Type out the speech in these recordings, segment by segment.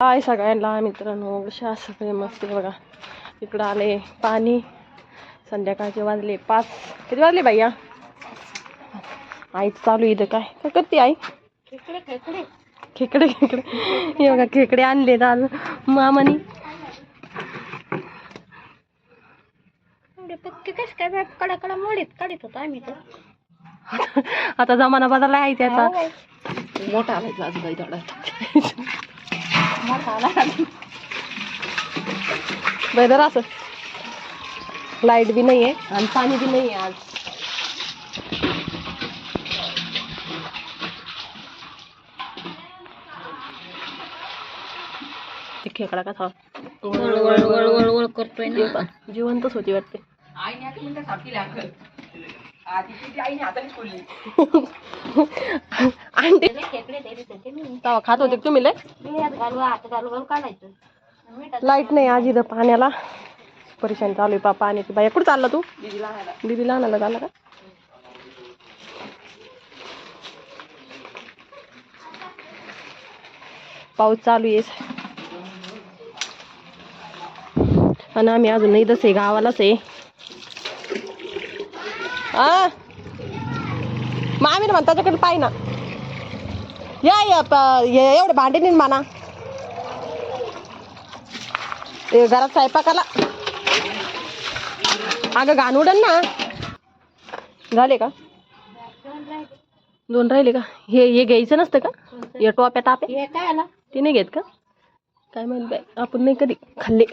हाय सगळ्यांना मित्रांनो कशा सगळे? मस्त बघा. इकडं आले पाणी. संध्याकाळचे वाजले पाच. किती वाजले बाई आई चालू आहे इथं काय? काय करते आई. खेकडे खेकडे. खेकडे हे बघा खेकडे आणले आज मामानी. काय कडा कडा आता जमाना बदलला आहे त्याचा. मोठा आलाय आज थोडा. वेदर असं. लाइट बी नाही आहे आणि पाणी बी नाही आहे आज. ते खेकडा कसा वळ वळ वळ वळ वळ करतोय ना. जिवंतच होती वाटते. आंटी. तेव्हा खात होते का तुम्ही लय? लाइट नाही आज इथं पाण्याला. परेशान चालू आहे पा पाण्याची बाया कुठं चालला तू? दिदीला आणायला झाला का? पाऊस चालू आहे. आणि आम्ही अजून नाही आहे गावालाच आहे. मग आम्ही ना म्हणतो त्याच्याकडे पाय ना. या एवढे भांडे नाही माना ते घरात स्वयंपाकाला. अगं घाण उडन ना. झाले का? दोन राहिले का? हे हे घ्यायचं नसतं का? हे टोप्या ताप्या? काय आला? ते नाही घेत का? काय माहीत बाय आपण नाही कधी खाल्ले.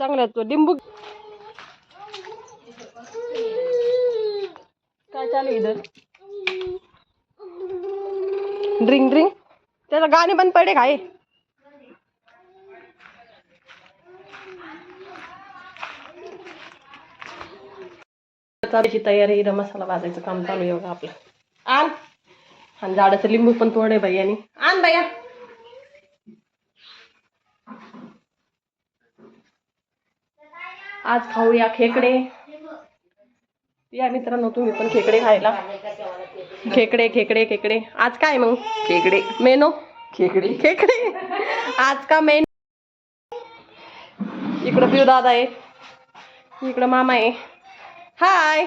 चांगला तो लिंबू आले इधर ड्रिंक ड्रिंक त्याला गाणे बंद पडे काय? तयारी इथं मसाला भाजायचं काम चालू आहे बघा आपलं. आण. आणि झाडाचं लिंबू पण तोडे बाई आणि आण बाया आज खाऊया खेकडे. या मित्रांनो तुम्ही पण खेकडे खायला. खेकडे खेकडे खेकडे. आज काय मग? खेकडे. मेनो? खेकडे. खेकडे. आज का मेन? इकडं पिऊ दादा आहे. इकडं मामा आहे. हाय.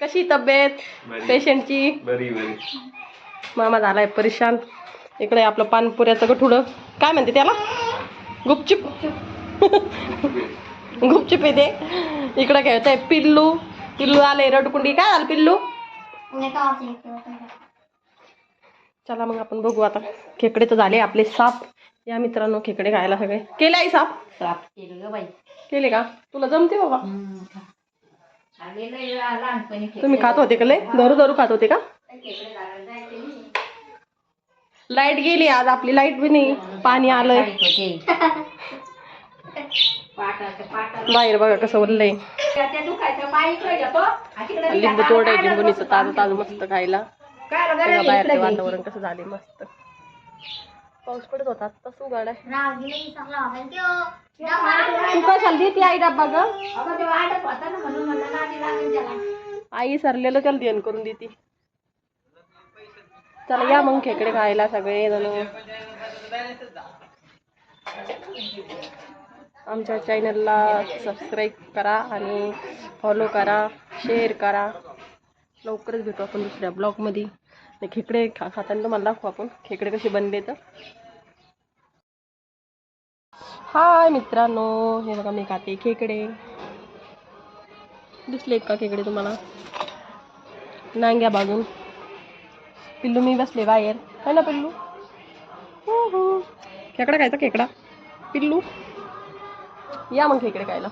कशी तब्येत? पेशंटची? बरी बरी. मामा झालाय परेशान. इकडे आपलं पानपुऱ्याचं गठुडं. काय म्हणते त्याला? गुपचूप. गुपचूप. येते इकडं खेळतंय पिल्लू. पिल्लू आले रडकुंडी काय आलं पिल्लू चला मग आपण बघू आता. खेकडे तर झाले आपले साप. या मित्रांनो खेकडे खायला सगळे केले आई साप? साफ केलं बाई. केले का? तुला जमते बाबा. तुम्ही खात होते का लय? धरू धरू खात होते का? लाइट गेली आज आपली लाइट बी नाही. पाणी आलंय. बाहेर बघा कसं उरलंय. लिंबू तोड आहे लिंबुनीचं ताजं ताजं मस्त खायला. बाहेरचं वातावरण कसं झाले मस्त. पाऊस पडत होता तस उघड आहे. तू. आई डब्बा ग? आई सरलेलं त्याला ध्यान करून देते. चला या मग खेकडे खायला सगळे जण आमच्या चॅनलला सबस्क्राईब करा आणि फॉलो करा शेअर करा. लवकरच भेटू आपण दुसऱ्या ब्लॉगमध्ये आणि खेकडे खा खाताना तुम्हाला दाखवू आपण. खेकडे कसे बनले तर. हाय मित्रांनो. हे बघा मी खाते खेकडे. दिसले का खेकडे तुम्हाला? नांग्या बाजून. पिल्लू मी बसले बाहेर. है ना पिल्लू? हो, हो. खेकडा खायचा खेकडा. पिल्लू? या मग इकडे खायला.